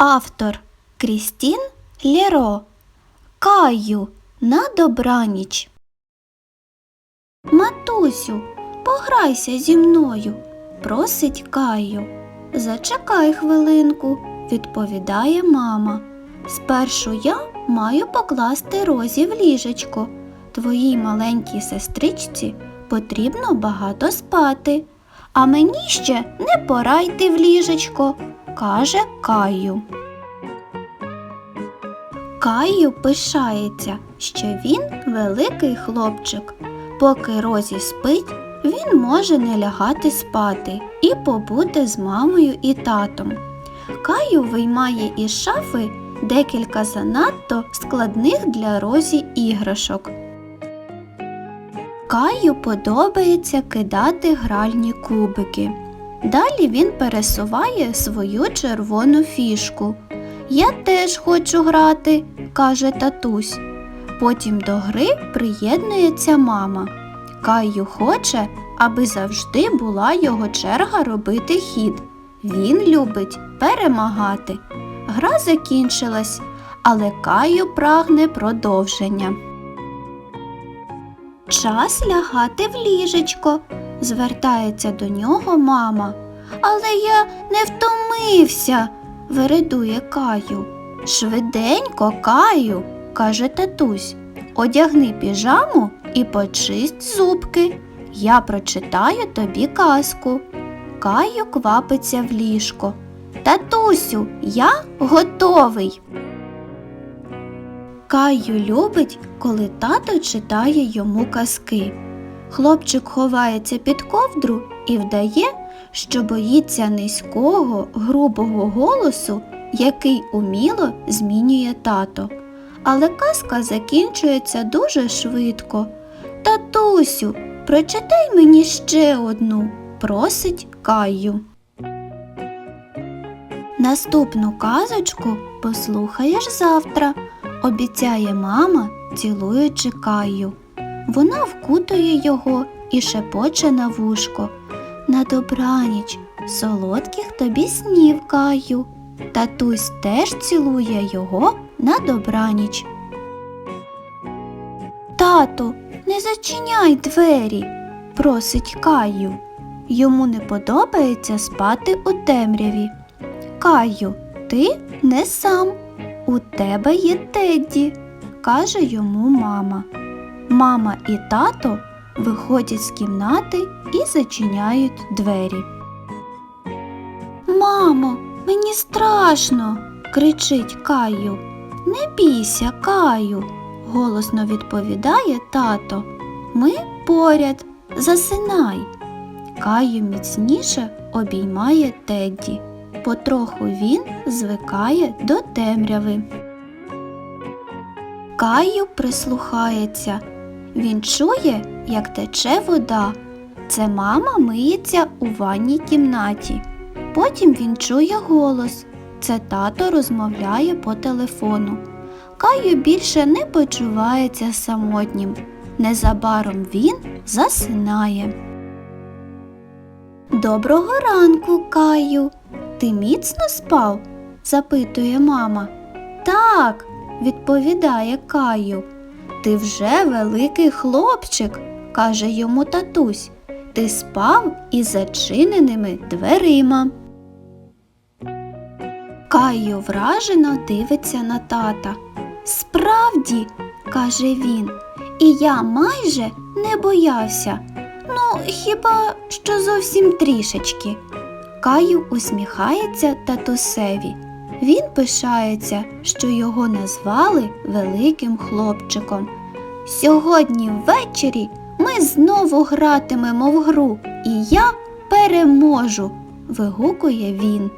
Автор Крістін Лєро. Каю на добраніч. Матусю, пограйся зі мною, просить Каю. Зачекай хвилинку, відповідає мама. Спершу я маю покласти розі в ліжечко. Твоїй маленькій сестричці потрібно багато спати, а мені ще не пора йти в ліжечко, каже Каю. Каю пишається, що він великий хлопчик. Поки Розі спить, він може не лягати спати і побути з мамою і татом. Каю виймає із шафи декілька занадто складних для Розі іграшок. Каю подобається кидати гральні кубики. Далі він пересуває свою червону фішку. Я теж хочу грати, каже татусь. Потім до гри приєднується мама. Каю хоче, аби завжди була його черга робити хід. Він любить перемагати. Гра закінчилась, але Каю прагне продовження. Час лягати в ліжечко, звертається до нього мама. Але я не втомився, вередує Каю. Швиденько, Каю, каже татусь. Одягни піжаму і почисть зубки. Я прочитаю тобі казку. Каю квапиться в ліжко. Татусю, я готовий. Каю любить, коли тато читає йому казки. Хлопчик ховається під ковдру і вдає, що боїться низького, грубого голосу, який уміло змінює тато. Але казка закінчується дуже швидко. Татусю, прочитай мені ще одну, просить Каю. Наступну казочку послухаєш завтра, обіцяє мама, цілуючи Каю. Вона вкутує його і шепоче на вушко. На добраніч, солодких тобі снів, Каю. Татусь теж цілує його на добраніч. Тату, не зачиняй двері, просить Каю. Йому не подобається спати у темряві. Каю, ти не сам. У тебе є Тедді, каже йому мама. Мама і тато виходять з кімнати і зачиняють двері. Мамо, мені страшно, кричить Каю. Не бійся, Каю, голосно відповідає тато. Ми поряд, засинай. Каю міцніше обіймає Тедді. Потроху він звикає до темряви. Каю прислухається. Він чує, як тече вода. Це мама миється у ванній кімнаті. Потім він чує голос. Це тато розмовляє по телефону. Каю більше не почувається самотнім. Незабаром він засинає. Доброго ранку, Каю. Ти міцно спав? запитує мама. Так, відповідає Каю. Ти вже великий хлопчик, каже йому татусь. Ти спав із зачиненими дверима. Каю вражено дивиться на тата. Справді, каже він, і я майже не боявся. Ну, хіба що зовсім трішечки. Каю усміхається татусеві. Він пишається, що його назвали великим хлопчиком. Сьогодні ввечері ми знову гратимемо в гру, і я переможу, вигукує він.